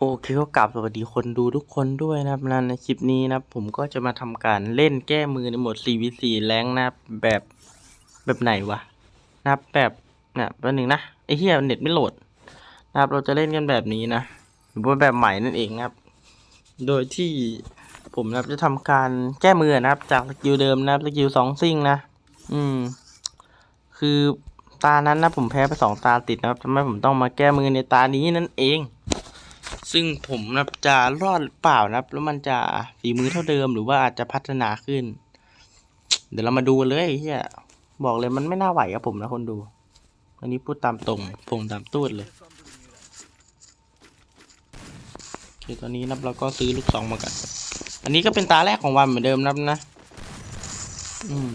โอเคก็กลับสวัสดีคนดูทุกคนด้วยนะครับนะในคลิปนี้นะครับผมก็จะมาทำการเล่นแก้มือในโหมด 4v4 แรงนะครับแบบแบบไหนวะนะครับแบบเนี่ยแป๊บนึงนะไอ้เหี้ยเน็ตไม่โหลดนะครับเราจะเล่นกันแบบนี้นะหรือว่าแบบใหม่นั่นเองนะครับ โดยที่ผมนะครับจะทำการแก้มือนะครับ จากสกิลเดิมนะครับสกิลสองซิ่งนะ อืม คือตานั้นนะผมแพ้ไปสองตาติดนะครับทำให้ผมต้องมาแก้มือในตานี้นั่นเอง ซึ่งผมนับจะรอดหรือเปล่านะครับ แล้วมันจะฝีมือเท่าเดิมหรือว่าอาจจะพัฒนาขึ้น เดี๋ยวเรามาดูกันเลยเฮียบอกเลยมันไม่น่าไหวกับผมนะคนดู อันนี้พูดตามตรงพงตามตูดเลยโอเคตอนนี้นับเราก็ซื้อลูกซองมากัน อันนี้ก็เป็นตาแรกของวันเหมือนเดิมนับนะ อืม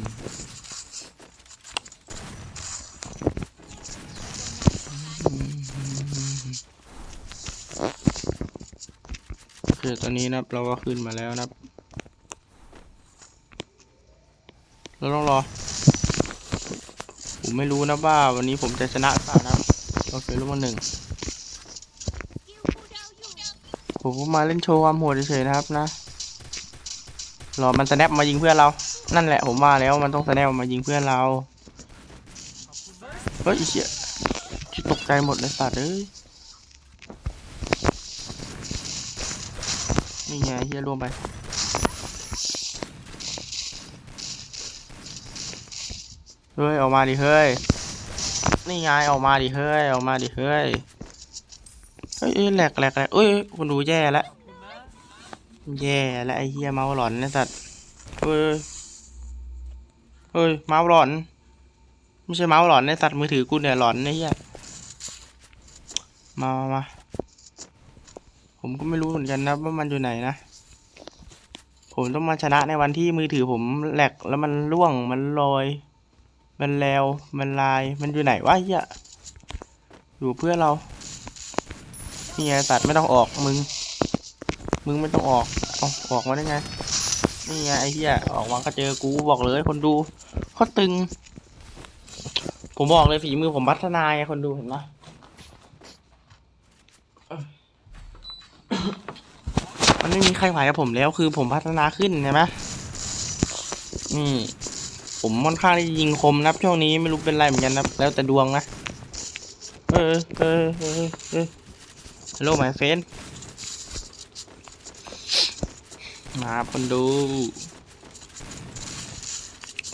โอตอนนี้นะครับเราก็ขึ้นมาแล้วนะครับ เราต้องรอ ผมไม่รู้นะว่าวันนี้ผมจะชนะหรือเปล่านะครับโอเคลูกมาหนึ่งผมมาเล่นโชว์ความโหดเฉยๆนะครับนะรอมันสแนปมายิงเพื่อนเรา นั่นแหละผมว่าแล้วมันต้องสแนปมายิงเพื่อนเรา เฮ้ยเชี่ยตกใจหมดเลยสัตว์เอ้ย นี่ไงเฮียรวมไป เฮ้ย ออกมาดิเฮ้ย นี่ไงออกมาดิเฮ้ย ออกมาดิเฮ้ย เฮ้ยเอ้ยแหลกแหลกแหลกเอ้ยคุณดูแย่แล้วแย่แล้วไอ้เฮียเมาหลอนนะสัตว์เฮ้ย เฮ้ย เมาหลอน ไม่ใช่เมาหลอนนะสัตว์มือถือกูเนี่ยหลอนไอ้เฮียมามามาผมก็ไม่รู้เหมือนกันนะว่ามันอยู่ไหนนะ ผมต้องมาชนะในวันที่มือถือผมแหลกแล้วมันร่วงมันลอย มันแล้วมันลายมันอยู่ไหนวะเฮียอยู่เพื่อเราเนี่ไงตัดไม่ต้องออกมึง มึงไม่ต้องออกเอาออกมาได้ไงนี่ไงไอ้เหี้ยออกมาก็เจอกูบอกเลยคนดูเขาตึง ผมบอกเลยฝีมือผมพัฒนาไงคนดูเห็นไหม มันไม่มีใครไหวกับผมแล้วคือผมพัฒนาขึ้นใช่ไหมนี่ ผมค่อนข้างที่จะยิงคมนะครับช่วงนี้ไม่รู้เป็นไรเหมือนกันนะครับแล้วแต่ดวงนะเออเออเออเออฮัลโหลหมายเฟนมาคนดู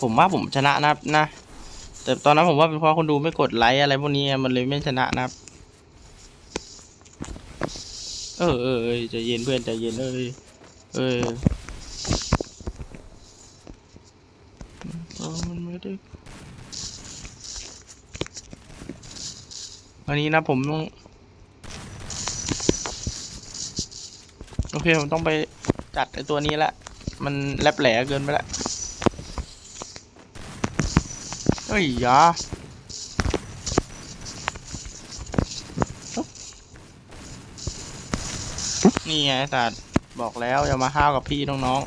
ผมว่าผมชนะนะครับนะ แต่ตอนนั้นผมว่าเป็นเพราะคนดูไม่กดไลค์อะไรพวกนี้มันเลยไม่ชนะนะครับ เออเออเออใจเย็นเพื่อนใจเย็นเอ้ยเออออมันไม่ได้วันนี้นะผมต้องโอเคผมต้องไปจัดไอตัวนี้ละมันแลบแหลเกินไปละเฮ้ยยา นี่ไงสัตว์บอกแล้วอย่ามาห้าวกับพี่น้อง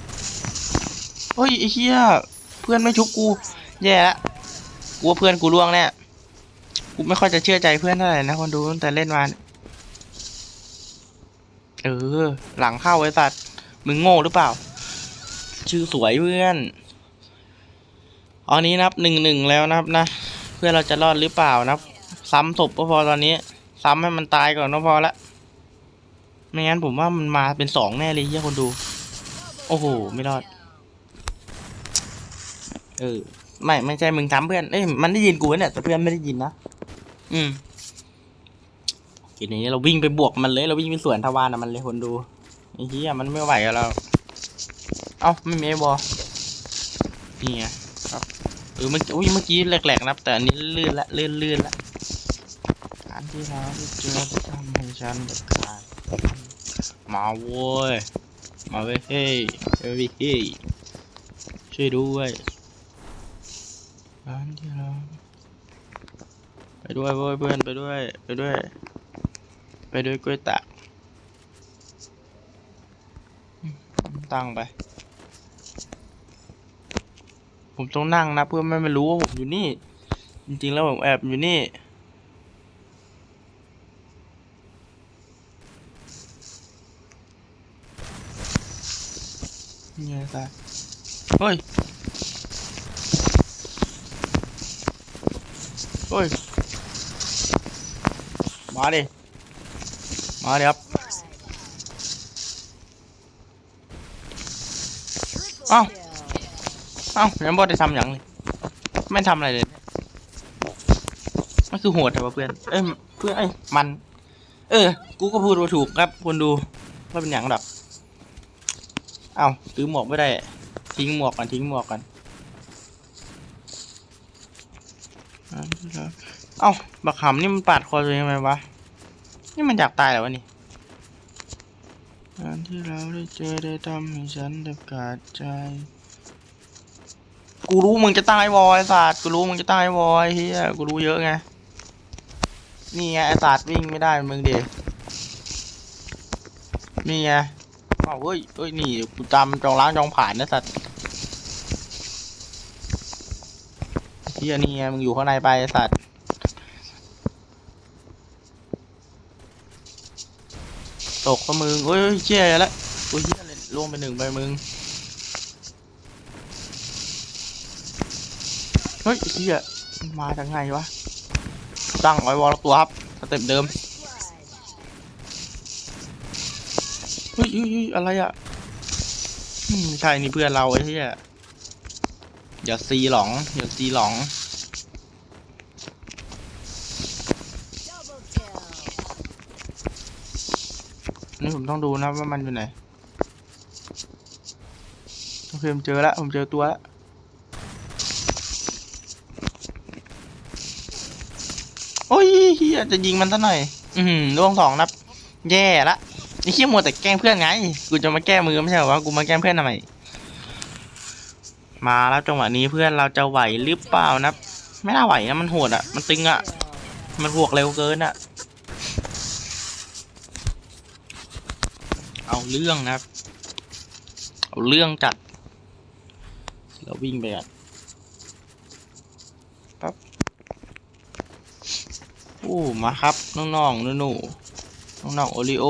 ๆเฮ้ยไอ้เหี้ยเพื่อนไม่ชุบกู แย่ละกูว่าเพื่อนกูล่วงแน่กูไม่ค่อยจะเชื่อใจเพื่อนเท่าไหร่นะคนดูตั้งแต่เล่นมาเออ หลังเข้าไอ้สัตว์มึงโง่หรือเปล่า ชื่อสวยเพื่อนอันนี้นับหนึ่งหนึ่งแล้วนะครับนะ เพื่อนเราจะรอดหรือเปล่านะครับซ้ำศพก็พอตอนนี้ ซ้ำให้มันตายก่อนก็พอละ ไม่งั้นผมว่ามันมาเป็นสองแน่เลยเฮียคนดู โอ้โห ไม่รอด เออ ไม่ไม่ใช่มึงทำเพื่อน เอ้ยมันได้ยินกูเนี่ยแต่เพื่อนไม่ได้ยินนะ อืมทีนี้เราวิ่งไปบวกมันเลย เราวิ่งไปสวนทวารนะมันเลยคนดูไอ้เหี้ยมันไม่ไหวกับเรา เอ้าไม่มีไอ้บอลนี่ไงครับ เออเมื่อกี้อุ้ยเมื่อกี้แหลกๆนะแต่อันนี้ลื่นละลื่นลื่นละการที่เราเจอทำให้ฉันเดือดร้อน มาเว้ย มาเว้ยเฮ้ยเฮ้ยเฮ้ยช่วยด้วยร้านที่เราไปด้วยเว้ยเพื่อนไปด้วยไปด้วย ไปด้วยกล้วยตากตั้งไป ผมต้องนั่งนะเพื่อไม่ให้มันรู้ว่าผมอยู่นี่ จริงๆแล้วผมแอบอยู่นี่ เนี่ยซะเฮ้ย เฮ้ย มาดิ มาดิครับ เอ้า เอ้ายังบ่ได้ทำอย่างเลย ไม่ทำอะไรเลยมันคือโหดแต่ว่าเพื่อน เอ้ย เพื่อนเอ้ย มัน เออ กูก็พูดว่าถูกครับคนดูว่าเป็นอย่างดับ เอ้าซื้อหมวกไม่ได้ ทิ้งหมวกกันทิ้งหมวกกันเอ้าบักหำนี่มันปาดคอตัวเองทำไมวะ นี่มันอยากตายเหรอวะนี่การที่เราได้เจอได้ทำให้ฉันแทบขาดใจ กูรู้มึงจะตายวอยศาสตร์กูรู้มึงจะตายวอยเฮียกูรู้เยอะไง นี่ไงไอศาสตร์วิ่งไม่ได้มึงเดนี่ไง เอาเฮ้ยเฮ้ย นี่กูจำจองล้างจองผ่านนะสัตว์เฮียนี่ไงมึงอยู่ข้างในไปสัตว์ตกก็มึงเฮ้ยเชี่ยแล้วโอ้ยเฮียเลยล่วงไปหนึ่งไปมึง เฮ้ยเฮียมันมาจากไงวะ ตั้งไว้วอลตัวครับสเต็ปเดิม เฮ้ยอะไรอะไม่ใช่นี่เพื่อนเราไอ้เหี้ยอย่าซีหลงอย่าซีหลงนี่ผมต้องดูนะว่ามันอยู่ไหนโอเคผมเจอแล้วผมเจอตัวแล้วโอ้ยเฮียจะยิงมันซะหน่อย อือหือล่วงสองนับ แย่ละ ไอ้เฮียมัวแต่แกล้งเพื่อนไง กูจะมาแก้มือไม่ใช่หรอวะ กูมาแกล้งเพื่อนทำไม มาแล้วจังหวะนี้เพื่อนเราจะไหวหรือเปล่านะ ไม่น่าไหวนะมันโหดอะ มันตึงอะ มันบวกเร็วเกินอะ เอาเรื่องนะครับเอาเรื่องจัด เราวิ่งไปอะปั๊บโอ้มาครับน้องๆหนูๆน้องๆโอริโอ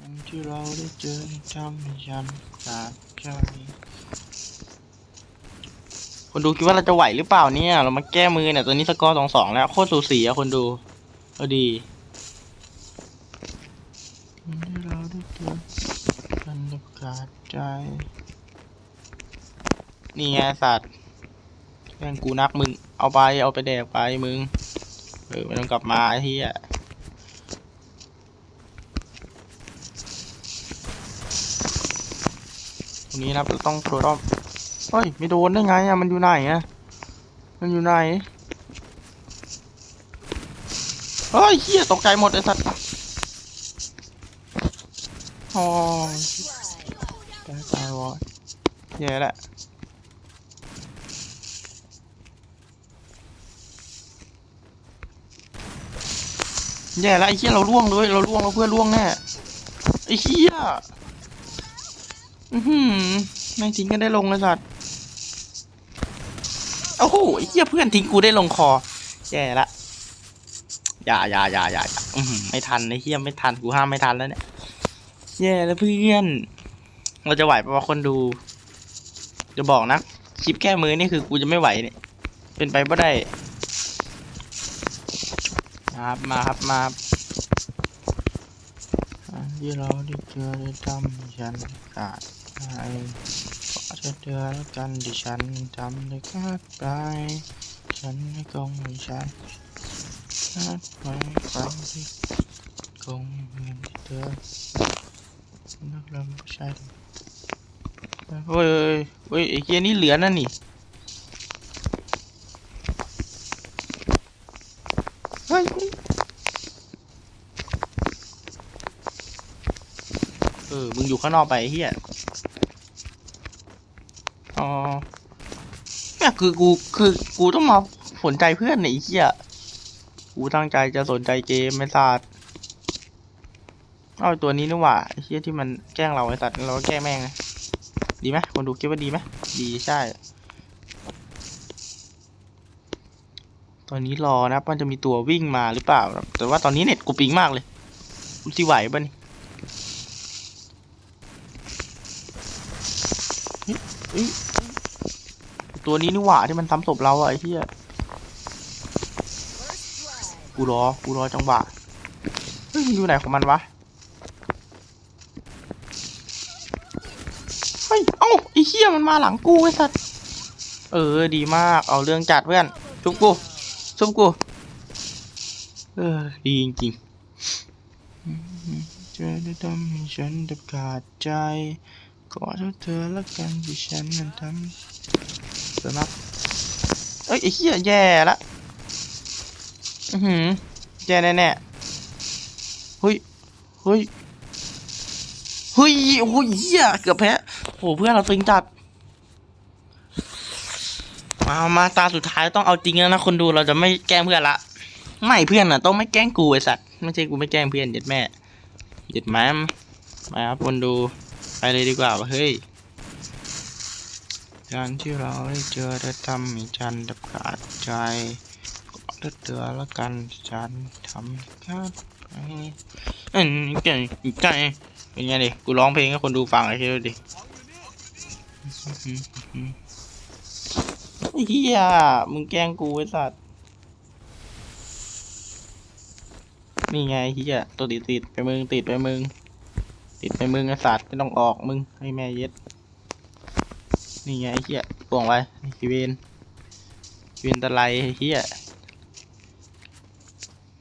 วัน ที่เราได้เจอทำให้ฉันขาดใจคนดูคิดว่าเราจะไหวหรือเปล่าเนี่ย เรามาแก้มือเนี่ยตอนนี้สกอร์สองสองแล้ว โคตรสูสีอะคนดูเอาดีที่เราได้เจอกันแทบขาดใจ นี่ไงสัตว์แม่งกูนักมึง เอาไปเอาไปแดกไปมึงเออไม่ต้องกลับมาไอ้เหี้ย รงนี้นะครับเราต้องโปรดรอบเฮ้ยไม่โดนได้ไงอะมันอยู่ไหนอะมันอยู่ไหนเฮ้ยเหี้ยตกใจหมดไอ้สัตว์อ๋อตายตายวอดแย่ละแย่แล้วไอ้เหี้ยเราล่วงเลยเราล่วงเราเพื่อนล่วงแน่ไอ้เหี้ย อือหือแม่งทิ้งกันได้ลงเลยสัตว์โอ้โหไอ้เหี้ยเพื่อนทิ้งกูได้ลงคอแย่ละอย่าอย่าอย่าอย่าอย่าอือหือไม่ทันไอ้เหี้ยไม่ทันกูห้ามไม่ทันแล้วเนี่ยแย่แล้วเพื่อน เราจะไหวปะวะคนดูจะบอกนะคลิปแก้มือนี่คือกูจะไม่ไหวเนี่ยเป็นไปไม่ได้มาครับมาครับมาครับ ที่เราได้เจอได้ทำฉันขาดไปขอจะเจอแล้วกันที่ฉันทำได้ขาดไป ฉันไม่คงให้ฉันขาดไปความที่คงเหมือนที่เธอนักลำผู้ชายเฮ้ยเฮ้ยเฮ้ยไอ้เกียนี่เหลือนั่นนี่เฮ้ย ออ มึงอยู่ข้างนอกไปเฮียอ๋อเนี่ยคือกูคือกูต้องมาสนใจเพื่อนเนี่ยไอ้เฮียกูตั้งใจจะสนใจเกมไม่ศาสตร์เอาตัวนี้นี่หว่าเฮียที่มันแกล้งเราไอ้สัตว์เราก็แกล้งแม่งดีไหมคนดูคิดว่าดีไหมดีใช่ ตอนนี้รอนะมันจะมีตัววิ่งมาหรือเปล่า แต่ว่าตอนนี้เน็ตกูปิงมากเลยกูสิไหวป่ะนี่ ตัวนี้นี่หว่าที่มันซ้ำศพเราอะไอ้เหี้ยกูรอ กูรอจังหวะ เฮ้ยมันอยู่ไหนของมันวะ เฮ้ย เอ้าไอ้เหี้ยมันมาหลังกูไอ้สัตว์เออ ดีมาก เอาเรื่องจัดเพื่อน ชุบกู ชุบกู เออ ดีจริงๆเจอได้ทำให้ฉันแทบขาดใจ ขอโทษเธอละกันที่ฉันนั้นทำ สนับเอ้ยไอ้เหี้ยแย่ละอือหือแย่แน่ๆเฮ้ยเฮ้ยเฮ้ยโอ้ยเหี้ยเกือบแพ้โอ้เพื่อนเราตึงจัดมามาตาสุดท้ายต้องเอาจริงแล้วนะคนดูเราจะไม่แกล้งเพื่อนละไม่เพื่อนอะต้องไม่แกล้งกูไอสัตว์ไม่ใช่กูไม่แกล้งเพื่อนเด็ดแม่เด็ดแม่มมาครับคนดูไปเลยดีกว่าเฮ้ย การที่เราได้เจอได้ทำให้ฉันดับขาดใจก็ได้เตือนละกันฉันทำขาดไปอืมเก่งเก่งเป็นไงดิกูร้องเพลงให้คนดูฟังไอ้เหี้ยดิเฮียมึงแกล้งกูไอ้สัตว์นี่ไงเฮียตัวติดติดไปมึงติดไปมึง ติดไปมึงไอ้สัตว์ไม่ต้องออกมึงให้แม่เย็ด นี่ไงไอ้เหี้ยป่วงไว้ไอ้คีเวนคีเวนตะไลไอ้เหี้ย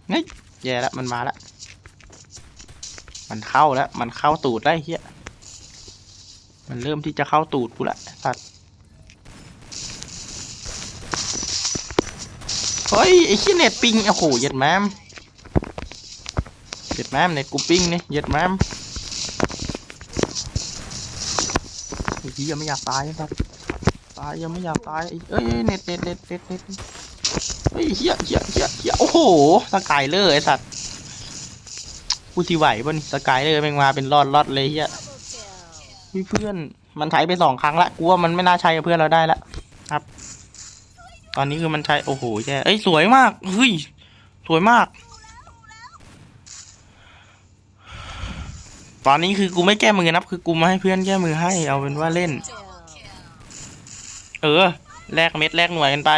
เฮ้ยแย่ละมันมาละมันเข้าแล้ว มันเข้าตูดได้เหี้ยมันเริ่มที่จะเข้าตูดกูละสัตว์เฮ้ยไอ้เหี้ยเน็ตปิงโอ้โหเย็ดแมมเย็ดแมมเน็ตกูปิงนี่เย็ดแมม ไอ้เหี้ยไม่อยากตายนะครับตายยังไม่อยากตายเอ้ยเน็ตเน็ตเน็ตเน็ตเน็ตเฮ้ยเฮียเฮียเฮียเฮียโอ้โหสกายเลอร์ไอสัตว์กูสิไหวป่ะนี่สกายเลอร์แม่งมาเป็นรอดรอดเลยเฮียเพื่อนมันใช้ไปสองครั้งละกูว่ามันไม่น่าใช้กับเพื่อนเราได้ละครับ ตอนนี้คือมันใช้โอ้โหแย่เอ้ยสวยมากเฮ้ยสวยมาก ตอนนี้คือกูไม่แก้มือนะคือกูมาให้เพื่อนแก้มือให้ เอาเป็นว่าเล่น เออแลกเม็ดแลกหน่วยกันไป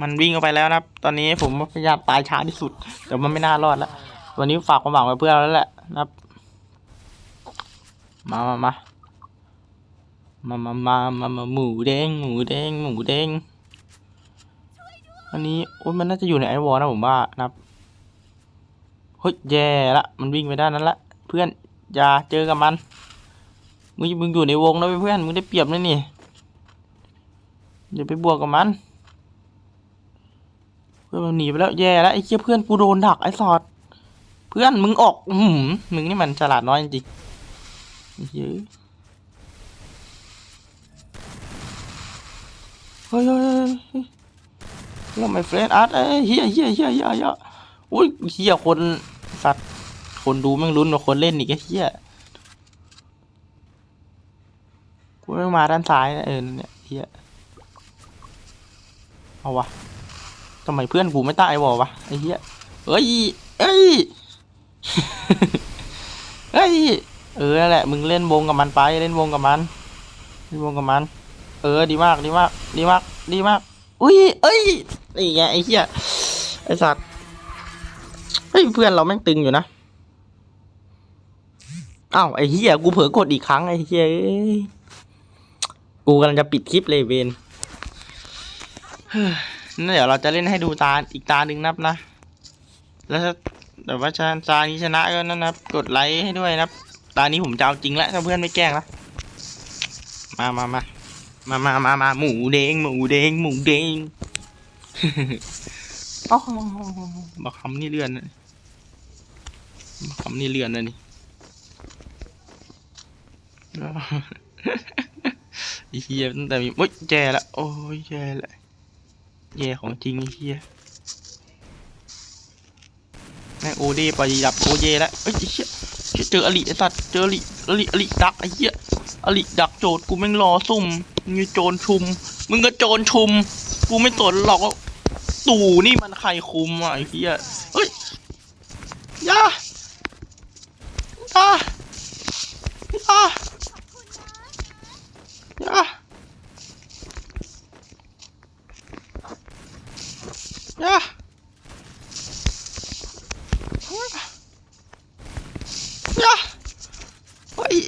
มันวิ่งเข้าไปแล้วนะครับ ตอนนี้ผมพยายามตายช้าที่สุดแต่มันไม่น่ารอดแล้ววันนี้ฝากความหวังไว้เพื่อนแล้วแหละนะครับ มามามามามามามามาหมูแดงหมูแดงหมูแดงอันนี้โอ้ยมันน่าจะอยู่ในไอวอลนะผมว่านะครับเฮ้ยแย่ละมันวิ่งไปด้านนั้นละ เพื่อนอย่าเจอกับมัน มึงมึงอยู่ในวงนะเพื่อน มึงได้เปรียบนะนี่อย่าไปบวกกับมัน เพื่อนมันหนีไปแล้วแย่แล้วไอ้เชี่ยเพื่อนกูโดนดักไอ้สอด เพื่อนมึงออกอืมมึงนี่มันฉลาดน้อยจริงๆไอ้เหี้ยเฮ้ยเฮ้ยเฮ้ยเฮ้ยแล้วไม่เฟรนอาร์ตเอ้ยเฮียเฮียเฮียเฮียเฮียโอ้ยเฮียคนสัตว์ คนดูแม่งลุ้นกว่าคนเล่นอีกไอ้เฮียกูไม่งมาด้านซ้ายนะเออเนี่ยเฮียเอาวะทำไมเพื่อนกูไม่ตายวะวะไอ้เหี้ยเอ้ยเอ้ยเฮ้ยเออนั่นแหละมึงเล่นวงกับมันไปเล่นวงกับมันเล่นวงกับมัน เออดีมากดีมากดีมากดีมากอุ้ยเอ้ยนี่ไงไอ้เหี้ยไอ้สัตว์เฮ้ยเพื่อนเราแม่งตึงอยู่นะ อ้าวไอ้เหี้ยกูเผลอกดอีกครั้งไอ้เหี้ยกูกำลังจะปิดคลิปเลยเวนนั่นเดี๋ยวเราจะเล่นให้ดูตาอีกตาหนึ่งนับนะ แล้วถ้าแต่ว่าชาตานี้ชนะก็นั่นนะกดไลค์ให้ด้วยนะตานี้ผมจะเอาจริงแล้วถ้าเพื่อนไม่แกล้งนะมามามามามามามาหมูแดงหมูแดงหมูแดงอ๋อบักคำนี่เลื่อนนะบักคำนี่เลื่อนนะนี่ อ้เฮียตั้งแต่มีโอ๊ยแย่ละโอ้ยแย่ละแย่ของจริงไอ้เฮียแม่งโอเดไปดับโอเยแล้วเอ้ยเฮียเจออลิไอ้สัตว์เจออลิอลิอลิดักไอ้เฮียอลิดักโจดกูแม่งรอซุ่มมีโจรชุม มึงก็โจรชุม กูไม่สนหรอกตู่นี่มันใครคุมอะไอ้เฮียเฮ้ยยาอยาอยา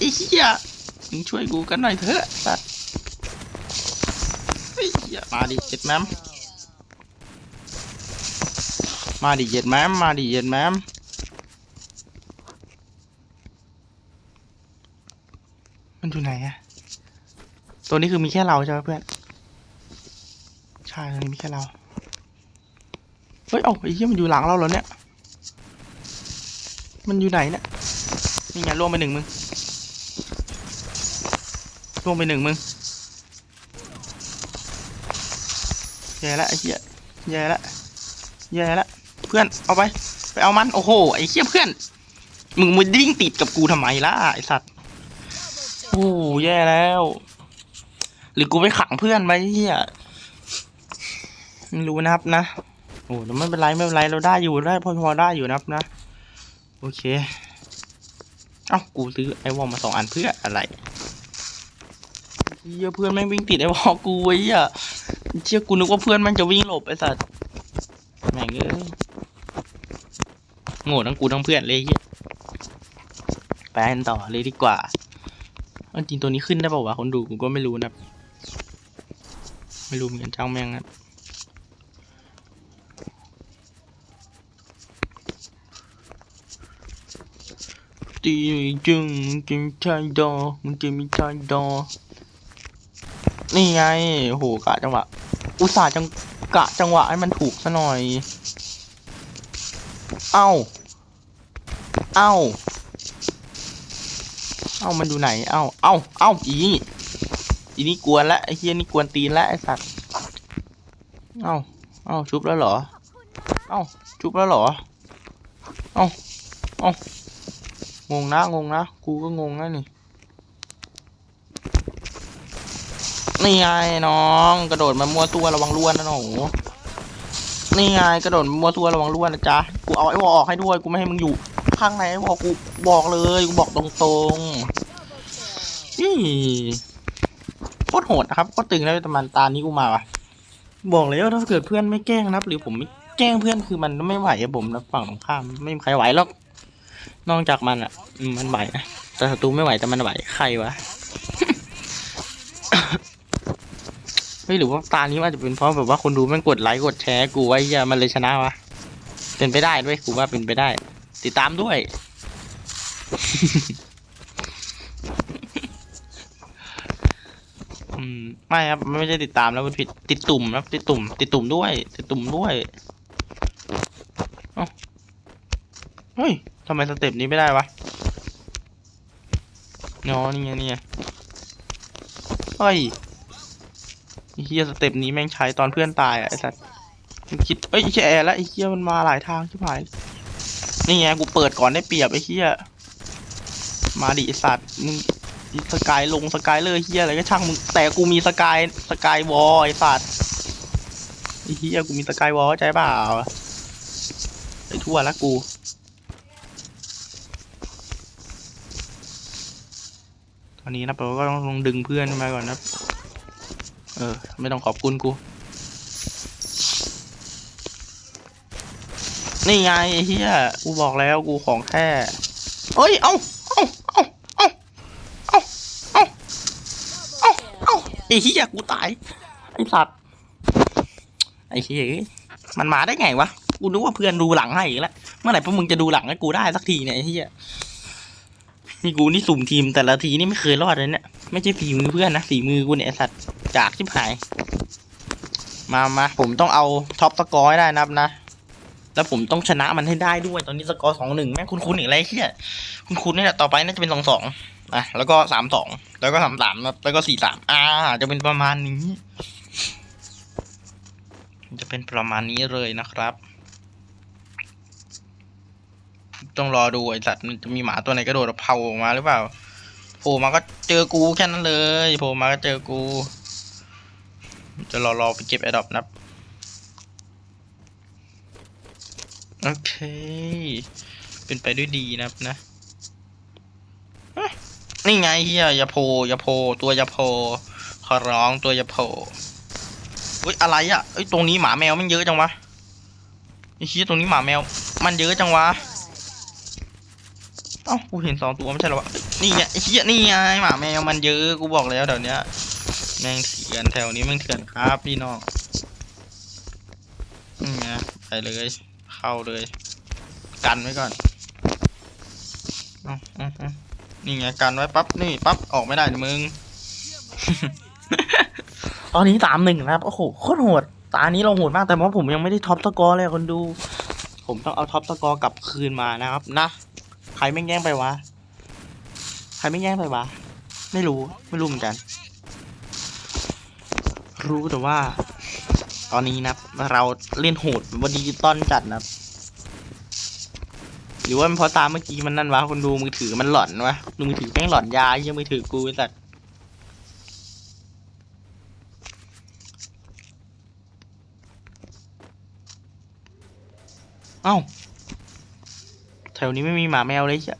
ไอ้เหี้ยมึง ช่วยกูกันหน่อยเถอะสัตว์มาดิเจ็ดแมมมาดิเจ็ดแมมมาดิเจ็ดแมมมันอยู่ไหนอะตัวนี้คือมีแค่เราใช่ไหมเพื่อน ใช่ตัวนี้มีแค่เรา เฮ้ย เอ้าไอ้เหี้ยมันอยู่หลังเราเหรอเนี่ย มันอยู่ไหนเนี่ย นี่ไงล่วงไปหนึ่งมึง ล่วงไปหนึ่งมึงแย่ละไอ้เหี้ยแย่ละแย่ละเพื่อนเอาไปไปเอามันโอ้โหไอ้เหี้ยเพื่อน มึงมึงวิ่งติดกับกูทำไมล่ะไอ้สัตว์โอ้แย่แล้ว หรือกูไปขังเพื่อนไว้เหี้ยไม่รู้นะครับนะโอ้แต่ไม่เป็นไรไม่เป็นไรเราได้อยู่ได้พอพอได้อยู่นะครับนะ โอเค เอ้ากูซื้อไอวอลมาสองอันเพื่ออะไร เฮียเพื่อนแม่งวิ่งติดไอ้วอกูไอ้เหี้ยเชี่ยกูนึกว่าเพื่อนแม่งจะวิ่งหลบไอ้สัตว์แม่งเอ้ยโง่ทั้งกูทั้งเพื่อนเลยเฮียไปกันต่อเลยดีกว่าจริงตัวนี้ขึ้นได้ป่าวะคนดูกูก็ไม่รู้นะไม่รู้เหมือนกันจ้าแม่งนะตีจึงจึงชายดอมันจะมีชายดอ นี่ไงโหกะจังหวะ อุตส่าห์จังกะจังหวะให้มันถูกซะหน่อย เอ้า เอ้า เอ้ามันดูไหน เอ้า เอ้า เอ้าอีนี่อีนี่กวนละไอ้เฮียนี่กวนตีนละไอ้สัตว์ เอ้า เอ้าชุบแล้วเหรอ เอ้าชุบแล้วเหรอ เอ้า เอ้างงนะงงนะ กูก็งงนะนี่ นี่ไงน้อง กระโดดมามั่วตัวระวังล้วนนะหนูนี่ไงกระโดดมามั่วตัวระวังล้วนนะจ๊ะกูเอาไอ้วอออกให้ด้วยกูไม่ให้มึงอยู่ ข้างในไอ้วอกูบอกเลยกูบอกตรงๆนี่โคตรโหดนะครับโคตรตึงแล้วแต่มันตานี้กูมาว่ะ บอกเลยว่าถ้าเกิดเพื่อนไม่แกล้งนะครับ หรือผมไม่แกล้งเพื่อนคือมันไม่ไหวอะผมนะฝั่งตรงข้ามไม่มีใครไหวหรอกนอกจากมันอะมันไหวนะแต่ศัตรูไม่ไหวแต่มันไหวใครวะ ไม่หรือว่าตานี้มันอาจจะเป็นเพราะแบบว่าคนดูแม่งกดไลค์กดแชร์กูไว้เหี้ยมันเลยชนะวะเป็นไปได้ด้วยกูว่าเป็นไปได้ ติดตามด้วย อืมไม่ครับไม่ใช่ติดตามแล้วมันผิดติดตุ่มครับติดตุ่ม ติดตุ่มด้วย ติดตุ่มด้วยเอ้าเฮ้ยทำไมสเต็ปนี้ไม่ได้วะนาะนี่ไงนี่ไงเฮ้ย เฮียสเต็ปนี้แม่งใช้ตอนเพื่อนตายอะไอ้สัสมันคิดเอ้ยไอ้เหี้ยแอร์แล้วไอ้เฮียมันมาหลายทางชิบหายนี่ไงกูเปิดก่อนได้เปรียบไอ้เฮียมาดิไอสัตว์มึงสกายลงสกายเลอร์เฮียอะไรก็ช่างมึงแต่กูมีสกายสกายวอลไอ้สัตว์ไอ้เฮียกูมีสกายวอลใจเปล่าไอ้ทั่วละกูตอนนี้นะแปลว่าก็ต้องลงดึงเพื่อนมาก่อนนะ เออ ไม่ต้องขอบคุณกู นี่ไงไอ้เฮียกูบอกแล้วกูของแท้เอ้ย เอ้าเอ้าเอ้าเอ้าเอ้าเอ้าเอ้าเอ้าไอ้เฮียกูตาย ไอ้สัตว์ ไอ้เฮียมันมาได้ไงวะ กูนึกว่าเพื่อนดูหลังให้อีกแล้ว เมื่อไหร่พวกมึงจะดูหลังให้กูได้สักทีเนี่ยไอ้เฮีย นี่กูนี่สุ่มทีมแต่ละทีนี่ไม่เคยรอดเลยเนี่ยไม่ใช่ฝีมือเพื่อนนะฝีมือกูเนี่ยสัตว์จากชิบหาย มามาผมต้องเอาท็อปสกอร์ให้ได้นะครับนะ แล้วผมต้องชนะมันให้ได้ด้วยตอนนี้สกอร์สองหนึ่งแม่งคุ้นๆอีกไรเฮียคุ้นๆนี่แหละต่อไปน่าจะเป็นสองสองนะแล้วก็สามสองแล้วก็สามสามแล้วก็สี่สามอ่า จะเป็นประมาณนี้ จะเป็นประมาณนี้เลยนะครับ ต้องรอดูไอสัตว์มันจะมีหมาตัวไหนกระโดดเผาออกมาหรือเปล่าโผล่มาก็เจอกูแค่นั้นเลยโผล่มาก็เจอกู จะรอรอไปเก็บแอดอปนับโอเค เป็นไปด้วยดีนะครับนะนี่ไงเฮียอย่าโผล่อย่าโผล่ตัวอย่าโผล่ขอร้องตัวอย่าโผล่เฮ้ยอะไรอะ่ะเอ้ยตรงนี้หมาแมวมันเยอะจังวะไอ้เฮียตรงนี้หมาแมว มันเยอะจังวะ อ้ากูเห็นสองตัวไม่ใช่หรอวะนี่ไงไอ้เหี้ยนี่ไงหมาแมวมันเยอะกูบอกแล้วเดี๋ยวนี้แม่งเถื่อนแถวนี้แม่งเถื่อนครับพี่น้องนี่ไงไปเลยเข้าเลย กันไว้ก่อนนี่ไงกันไว้ปั๊บนี่ปั๊บออกไม่ได้มึงตอนนี้สามหนึ่งนะครับโอ้โหโคตรโหดตานี้เราโหดมากแต่ว่าผมยังไม่ได้ท็อปสกอร์เลยคนดู ผมต้องเอาท็อปสกอร์กลับคืนมานะครับนะ รไม่แย่งไปวะ ใครไม่แย่งไปวะ ไม่รู้ ไม่รู้เหมือนกัน รู้แต่ว่า ตอนนี้นะครับเราเล่นโหดวันดิจิตอลจัดนะครับหรือว่ามันเพราะตามเมื่อกี้มันนั่นวะคนดูมือถือมันหลอนวะดูมือถือแม่งหลอนยาเยังมือถือกูสัตวเอ้า ถวนี้ไม่มีหมาแมวเลยจ้ะ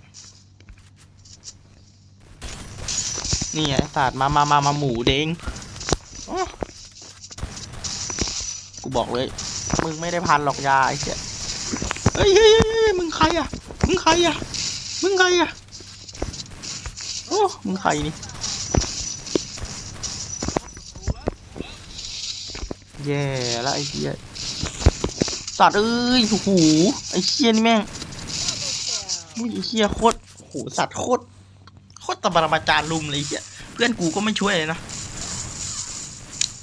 นี่ไงไอ้สัตว์มามามามาหมูเด้งกูบอกเลย มึงไม่ได้พันหรอกยาไอ้เจ้ยเฮ้ยเฮ้ยเฮ้ยยมึงใครอะ มึงใครอะ มึงใครอะ โอ้ มึงใครนี่ แย่แล้วไอ้เหี้ยสัตว์เอ้ยโอ้โหไอ้เหี้ยนี่แม่ง อุ้ยไอ้เหี้ยโคตรโหสัตว์โคตรโคตรตบรามาจารลุมเลยเหี้ยเพื่อนกูก็ไม่ช่วยเลยนะ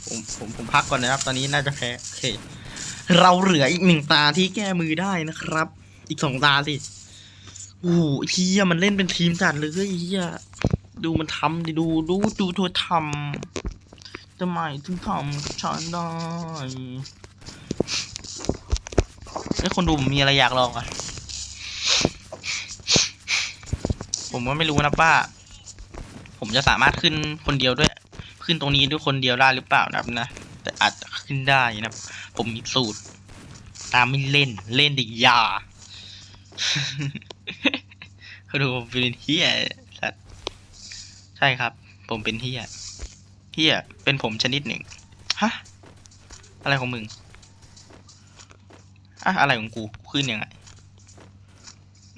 ผมผมผมพักก่อนนะครับ ตอนนี้น่าจะแพ้โอเค เราเหลืออีกหนึ่งตาที่แก้มือได้นะครับ อีกสองตาสิโอ้โหเฮียมันเล่นเป็นทีมจัดเลยเฮียดูมันทำดิดูดูดูทัวทำทำไมถึงทำฉันได้ไอ้คนดูมีอะไรอยากลองอะ ผมก็ไม่รู้นะป้าผมจะสามารถขึ้นคนเดียวด้วย ขึ้นตรงนี้ด้วยคนเดียวได้หรือเปล่านะครับนะ แต่อาจจะขึ้นได้นะครับ ผมมีสูตร ตามไม่เล่นเล่นดิยาเขาดูผมเป็นเฮียสัตว์ใช่ครับ ผมเป็นเฮียเฮียเป็นผมชนิดหนึ่งฮะอะไรของมึงอะอะไรของกูกูขึ้นยังไง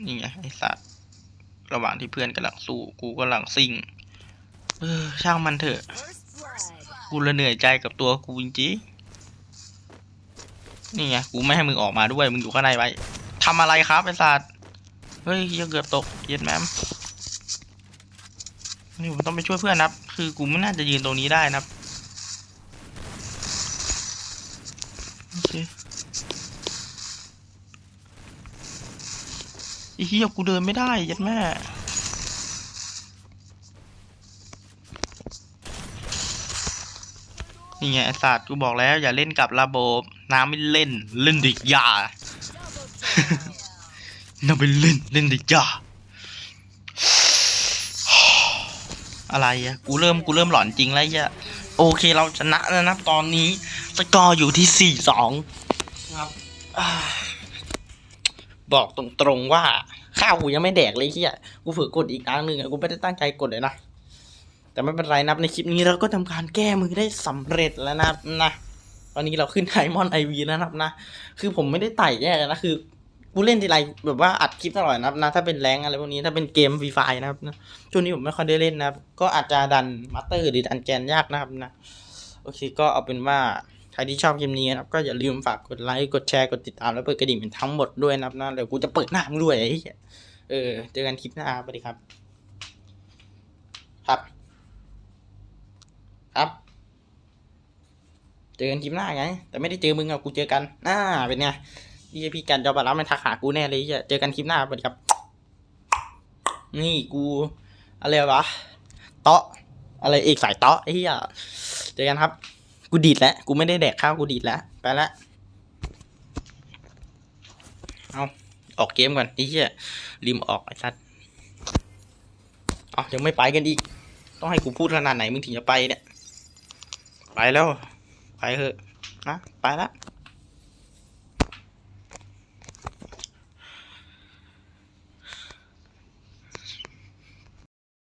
นี่ไงไอสัตว์ ระหว่างที่เพื่อนกำลังสู้กูกำลังซิ่ง เออ ช่างมันเถอะ กูละเหนื่อยใจกับตัวกูจริงๆนี่ไงกูไม่ให้มึงออกมาด้วย มึงอยู่ข้างในไว้ทำอะไรครับไอ้สัตว์เฮ้ยเหี้ยเกือบตกเย็นแมมนี่ผมต้องไปช่วยเพื่อนนะครับคือกูไม่น่าจะยืนตรงนี้ได้นะครับ โอเคไอ้ เหี้ยกูเดินไม่ได้ยัดแม่นี่ไงไอ้สัตว์กูบอกแล้วอย่าเล่นกับระบบน้ำไม่เล่นเล่นดิยาน้ำไม่เล่นเล่นดิยาอะไรอะกูเริ่มกูเริ่มหลอนจริงแล้วไอะโอเคเราชนะแล้วนะตอนนี้ สกอร์อยู่ที่สี่สองครับ บอกตรงๆว่าข้าวกูยังไม่แดกเลยเฮียกูฝืนกดอีกครั้งหนึ่งอะกูไม่ได้ตั้งใจกดเลยนะแต่ไม่เป็นไรนับในคลิปนี้เราก็ทำการแก้มือได้สำเร็จแล้วนะนะตอนนี้เราขึ้นไดมอนไอวีแล้วนะครับนะ คือผมไม่ได้ไต่แย่นะคือกูเล่นทีไรแบบว่าอัดคลิปตลอดนะครับนะถ้าเป็นแรงอะไรพวกนี้ถ้าเป็นเกมฟรีไฟนะครับนะช่วงนี้ผมไม่ค่อยได้เล่นนะครับ ก็อาจจะดันมาสเตอร์หรือดันแกนยากนะครับนะ โอเคก็เอาเป็นว่า ใครที่ชอบคลิปนี้นะครับก็อย่าลืมฝากกดไลค์ กดแชร์ กดติดตาม แล้วเปิดกระดิ่งเป็นทั้งหมดด้วยนะครับนะเดี๋ยวกูจะเปิดหน้ามึงด้วยไอ้เหี้ยเออ เจอกันคลิปหน้าสวัสดีครับ ครับ ครับ เจอกันคลิปหน้าไง แต่ไม่ได้เจอมึงอะกูเจอกันอ่าเป็นไงพี่พี่กันจอบัตรแล้วมันทักหากูแน่เลยจะเจอกันคลิปหน้าสวัสดีครับ นี่กูอะไรวะเตาะอะไรเอกสายเตาะไอ้เหี้ยเจอกันครับ กูดีดแล้ว กูไม่ได้แดกข้าวกูดีดแล้ว ไปแล้วเอาออกเกมก่อนไอ้เหี้ยริมออกไอ้สัตว์อ๋อยังไม่ไปกันอีก ต้องให้กูพูดขนาดไหนมึงถึงจะไปเนี่ย ไปแล้ว ไปเถอะนะไปละ